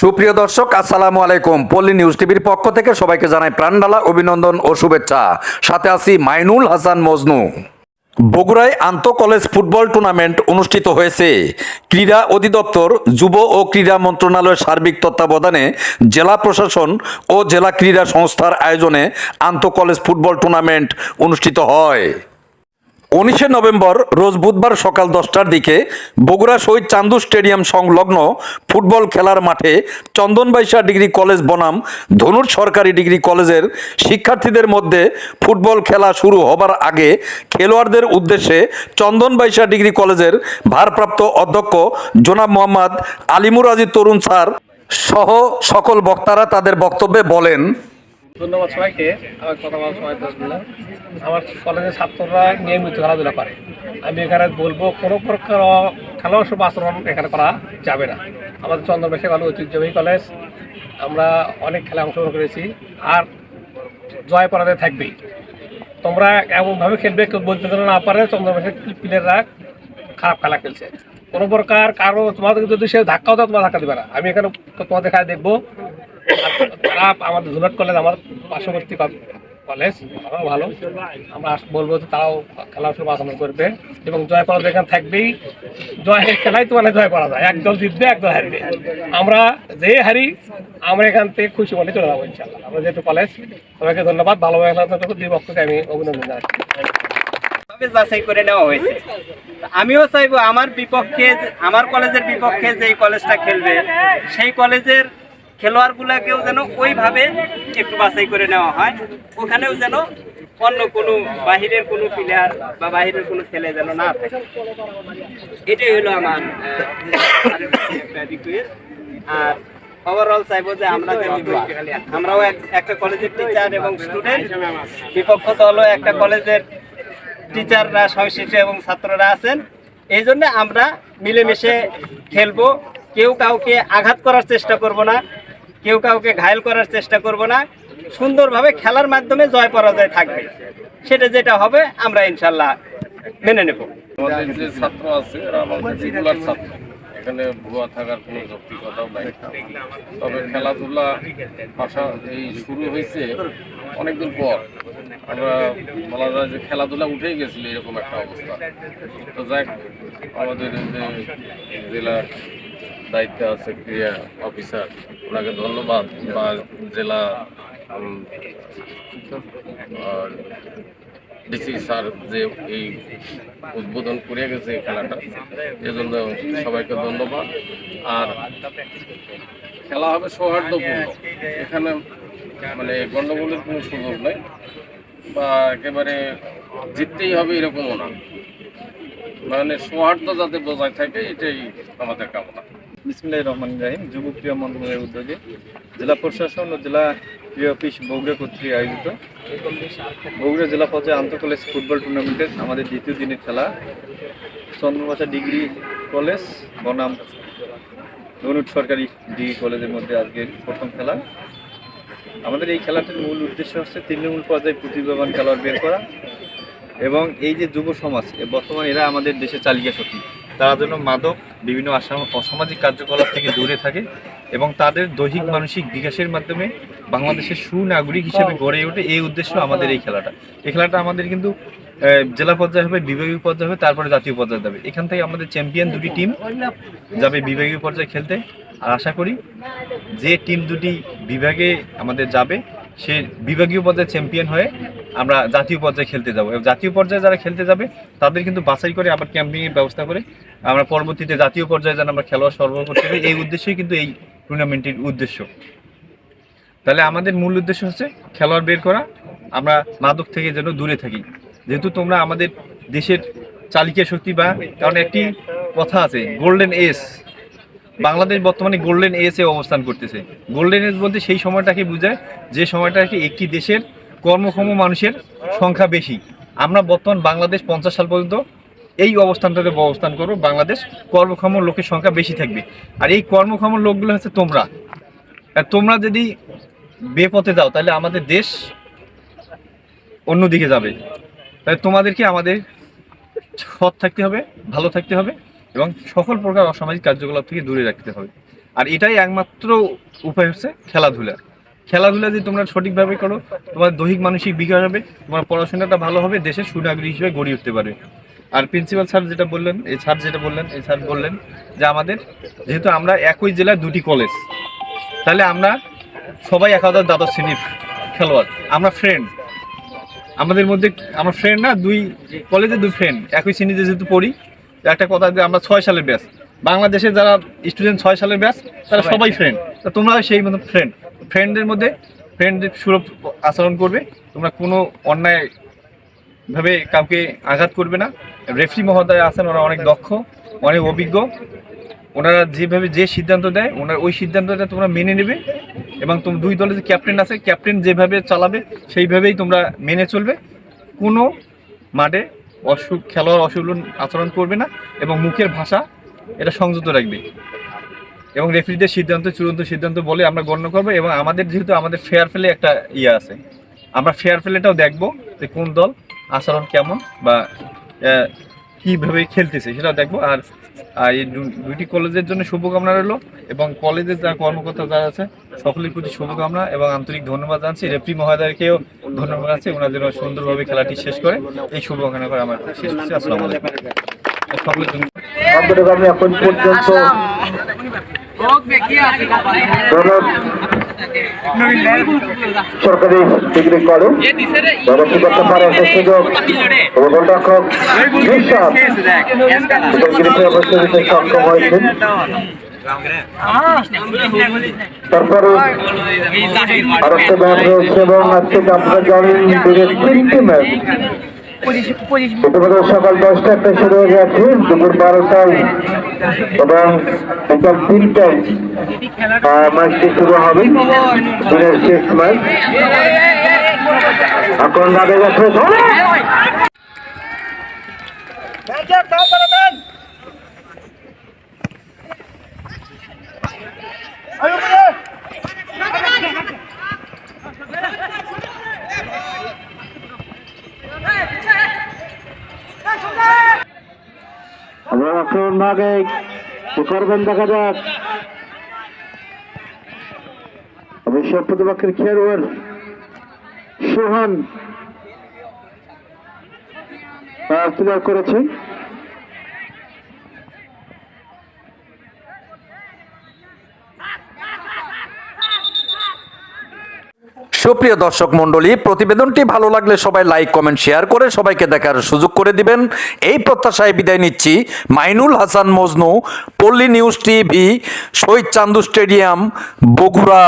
সুপ্রিয় দর্শক, আসসালামু আলাইকুম। পল্লী নিউজ টিভির পক্ষ থেকে সবাইকে জানাই প্রাণডালা অভিনন্দন ও শুভেচ্ছা। সাথে আছি মাইনুল হাসান মজনু। বগুড়ায় আন্ত কলেজ ফুটবল টুর্নামেন্ট অনুষ্ঠিত হয়েছে। ক্রীড়া অধিদপ্তর, যুব ও ক্রীড়া মন্ত্রণালয়ের সার্বিক তত্ত্বাবধানে জেলা প্রশাসন ও জেলা ক্রীড়া সংস্থার আয়োজনে আন্ত কলেজ ফুটবল টুর্নামেন্ট অনুষ্ঠিত হয়। উনিশে নভেম্বর রোজ বুধবার সকাল দশটার দিকে বগুড়া শহীদ চান্দু স্টেডিয়াম সংলগ্ন ফুটবল খেলার মাঠে চন্দনবাইশা ডিগ্রি কলেজ বনাম ধনুর সরকারি ডিগ্রি কলেজের শিক্ষার্থীদের মধ্যে ফুটবল খেলা শুরু হবার আগে খেলোয়াড়দের উদ্দেশ্যে চন্দনবাইশা ডিগ্রি কলেজের ভারপ্রাপ্ত অধ্যক্ষ জোনাব মোহাম্মদ আলিমুর আজিজ তরুণ স্যার সহ সকল বক্তারা তাদের বক্তব্যে বলেন ধন্যবাদ সবাইকে। আমার কথা বলার সময় দশ মিনিট আমার কলেজের ছাত্ররা নিয়মিত খেলাধুলা করে। আমি এখানে বলব, কোনো প্রকার খেলার আচরণ এখানে করা যাবে না। আমাদের চন্দ্রবেশে ভালো ঐতিহ্যবাহী কলেজ। আমরা অনেক খেলা অংশগ্রহণ করেছি। আর জয় পরাজয় থাকবেই। তোমরা এমনভাবে খেলবে, কেউ বলতে না পারে চন্দ্রবেশের প্লেয়াররা খারাপ খেলা খেলছে। কোনো প্রকার কারও তোমাদের যদি সে ধাক্কাও দাও তোমরা ধাক্কা দেবে না। আমি এখানে তোমাদের খেলা দেখব। তারা আমাদের জুনাট কলেজ আমার পার্শ্ববর্তী কলেজ তারাও ভালো। আমরা বলব যে তারাও খেলার শুরু বাঁচানো করবে এবং জয় পরাজয় এখানে থাকবেই। জয় খেলাই তো মানে জয় করা যায় একদল জিতবে, একদল হারবে। আমরা যে হারি, আমরা এখান থেকে খুশি মনে চলে যাব ইনশাল্লাহ আমরা যেহেতু কলেজ সবাইকে ধন্যবাদ। ভালোভাবে খেলা দুই পক্ষকে আমি অভিনন্দন জানাচ্ছি। যাচাই করে নেওয়া হয়েছে। আমিও চাইব আমার বিপক্ষে আমার কলেজের বিপক্ষে যেই কলেজটা খেলবে, সেই কলেজের খেলোয়াড়গুলোকেও যেন ওইভাবে একটু বাছাই করে নেওয়া হয়, ওখানেও যেন অন্য কোনো বাহিরের কোনো প্লেয়ার বা বাহিরের কোনো ছেলে যেন না থাকে। এটাই হলো আমার আর ওভারঅল চাইব যে আমরা আমরাও এক- একটা কলেজের টিচার এবং স্টুডেন্ট বিপক্ষ দলও একটা কলেজের টিচাররা সংশ্লিষ্ট এবং ছাত্ররা আছেন। এই জন্য আমরা মিলেমিশে খেলব। কেউ কাউকে আঘাত করার চেষ্টা করব না। কেউ কাউকে ঘায়ল করার চেষ্টা করব না। সুন্দরভাবে খেলার মাধ্যমে জয় পরাজয় থাকবে। সেটা যেটা হবে, আমরা ইনশাল্লাহ মেনে নেব। যে ছাত্র আছে রেগুলার এখানে ভুয়া থাকার কোনো যৌক্তিকতাও নাই। তবে খেলাধুলা ভাষা এই শুরু হয়েছে অনেকদিন পর। আমরা বলা যায় যে খেলাধুলা উঠেই গেছিল এরকম একটা অবস্থা। তো যাক, আমাদের যে জেলা দায়িত্বে আছে ক্রিয়া অফিসার ওনাকে ধন্যবাদ, বা জেলা ডিসি স্যার যে এই উদ্বোধন করে গেছে এই খেলাটা, এজন্য সবাইকে ধন্যবাদ। আর খেলা হবে সৌহার্দ্যপূর্ণ। এখানে মানে গণ্ডগোলের কোনো সুযোগ নেই, বা একেবারে জিততেই হবে এরকমও না। মানে সৌহার্দ্য যাতে বজায় থাকে, এটাই আমাদের কামনা। বিসমিল্লাহির রহমান রাহিম যুব ক্রীড়া মন্ত্রণালয়ের উদ্যোগে জেলা প্রশাসন ও জেলা ক্রীড়া অফিস বগুড়া কর্তৃক আয়োজিত। বগুড়া জেলা পর্যায়ে আন্তঃ কলেজ ফুটবল টুর্নামেন্টের আমাদের দ্বিতীয় দিনের খেলা চন্দ্রবাসা ডিগ্রি কলেজ, বনাম ধনুট সরকারি ডিগ্রি কলেজের মধ্যে আজকের প্রথম খেলা। আমাদের এই খেলাটির মূল উদ্দেশ্য হচ্ছে তৃণমূল পর্যায়ে প্রতিভাবান খেলোয়াড় বের করা এবং এই যে যুব সমাজ বর্তমানে এরা আমাদের দেশে চালিকা শক্তি। তারা যেন মাদক বিভিন্ন অসামাজিক কার্যকলাপ থেকে দূরে থাকে এবং তাদের দৈহিক মানসিক বিকাশের মাধ্যমে বাংলাদেশের সুনাগরিক হিসেবে গড়ে ওঠে। এই উদ্দেশ্য আমাদের এই খেলাটা। এই খেলাটা আমাদের কিন্তু জেলা পর্যায়ে হবে বিভাগীয় পর্যায়ে হবে তারপরে জাতীয় পর্যায়ে যাবে। এখান থেকে আমাদের চ্যাম্পিয়ন দুটি টিম যাবে বিভাগীয় পর্যায়ে খেলতে। আর আশা করি যে টিম দুটি বিভাগে আমাদের যাবে সে বিভাগীয় পর্যায়ে চ্যাম্পিয়ন হয়ে আমরা জাতীয় পর্যায়ে খেলতে যাব। এবং জাতীয় পর্যায়ে যারা খেলতে যাবে তাদের কিন্তু বাছাই করে আবার ক্যাম্পিংয়ের ব্যবস্থা করে আমরা পরবর্তীতে জাতীয় পর্যায়ে যেন আমরা খেলোয়াড় সরবরাহ করতে পারি, এই উদ্দেশ্যই কিন্তু এই টুর্নামেন্টের উদ্দেশ্য। তাহলে আমাদের মূল উদ্দেশ্য হচ্ছে খেলোয়াড় বের করা, আমরা মাদক থেকে যেন দূরে থাকি। যেহেতু তোমরা আমাদের দেশের চালিকা শক্তি বা, কারণ একটি কথা আছে গোল্ডেন এস বাংলাদেশ বর্তমানে গোল্ডেন এসে অবস্থান করতেছে। গোল্ডেন এজ বলতে সেই সময়টাকে বোঝায় যে সময়টাকে একটি দেশের কর্মক্ষম মানুষের সংখ্যা বেশি। আমরা বর্তমান বাংলাদেশ পঞ্চাশ সাল পর্যন্ত এই অবস্থানটাতে অবস্থান করব বাংলাদেশ কর্মক্ষম লোকের সংখ্যা বেশি থাকবে। আর এই কর্মক্ষম লোকগুলো হচ্ছে তোমরা। তোমরা যদি বেপথে যাও, তাহলে আমাদের দেশ অন্যদিকে যাবে। তাই তোমাদেরকে আমাদের সৎ থাকতে হবে, ভালো থাকতে হবে এবং সকল প্রকার অসামাজিক কার্যকলাপ থেকে দূরে রাখতে হবে। আর এটাই একমাত্র উপায় হচ্ছে খেলাধুলা। খেলাধুলা যদি তোমরা সঠিকভাবে করো, তোমার দৈহিক, মানসিক বিকাশ হবে, তোমার পড়াশোনাটা ভালো হবে, দেশের সুনাগরিক হিসেবে গড়ে উঠতে পারবে। আর প্রিন্সিপাল স্যার যেটা বললেন এই স্যার যেটা বললেন এই স্যার বললেন যে আমাদের যেহেতু আমরা একই জেলায় দুটি কলেজ তাহলে আমরা সবাই একাদশ দ্বাদশ শ্রেণির খেলোয়াড় আমরা ফ্রেন্ড আমাদের মধ্যে আমরা ফ্রেন্ড না দুই কলেজে দুই ফ্রেন্ড একই শ্রেণীতে যেহেতু পড়ি একটা কথা যে আমরা ছয় সালের ব্যাচ বাংলাদেশে যারা স্টুডেন্ট ছয় সালের ব্যাচ তারা সবাই ফ্রেন্ড তা তোমরা সেই মতো ফ্রেন্ড ফ্রেন্ডদের মধ্যে ফ্রেন্ডদের সুরভ আচরণ করবে তোমরা কোনো অন্যায় ভাবে কাউকে আঘাত করবে না। রেফরি মহোদয় আছেন, ওরা অনেক দক্ষ, অনেক অভিজ্ঞ। ওনারা যেভাবে যে সিদ্ধান্ত দেয়, ওনার ওই সিদ্ধান্তটা তোমরা মেনে নেবে এবং তোম দুই দলের যে ক্যাপ্টেন আছে ক্যাপ্টেন যেভাবে চালাবে, সেইভাবেই তোমরা মেনে চলবে। কোনো মাঠে অসুখ, খেলোয়াড় অসুলন আচরণ করবে না এবং মুখের ভাষা এটা সংযত রাখবে। এবং রেফারিদের সিদ্ধান্ত, চূড়ান্ত সিদ্ধান্ত বলে আমরা গণ্য করব এবং আমাদের যেহেতু আমাদের ফেয়ার ফেলে একটা ইয়ে আছে, আমরা ফেয়ার ফেলেটাও দেখব যে কোন দল আচরণ কেমন বা কীভাবে খেলতেছে সেটা দেখব। আর আর এই দু- দুইটি কলেজের জন্য শুভকামনা রইল এবং কলেজের যারা কর্মকর্তা যারা আছে সকলের প্রতি শুভকামনা এবং আন্তরিক ধন্যবাদ জানাচ্ছি। রেফরি মহোদয়কেও ধন্যবাদ জানাচ্ছি। ওনার যেন সুন্দরভাবে খেলাটি শেষ করে এই শুভকামনা করে আমার শেষ করছি। আসসালামু আলাইকুম। সকলের জন্য এখন পর্যন্ত সরকারি ডিগ্রি কলেজ ব্যবস্থিত পারার সুযোগ গোলরক্ষক সক্ষম হয়েছেন। তারপরে আরেকটা ম্যাচ রয়েছে এবং আজকে আপনারা জানেন তিনটি ম্যাচ সকাল দশটা একটা শুরু হয়ে গেছে দুপুর বারোটায় এবং বিকাল তিনটায় ম্যাচটি শুরু হবে দিনের শেষ ম্যাচ এখন দাঁড়ে গেছে আমরা এখন ভাগে কি করবেন দেখা যাক। অবশ্য প্রতিপক্ষের খেলোয়াড় সোহান। তুলে করেছে। সুপ্রিয় দর্শক মণ্ডলী, প্রতিবেদনটি ভালো লাগলে সবাই লাইক কমেন্ট শেয়ার করে সবাইকে দেখার সুযোগ করে দিবেন। এই প্রত্যাশায় বিদায় নিচ্ছি। Mainul Hasan Majnu, Palli news TV, Shahid Chandu stadium, Bogura.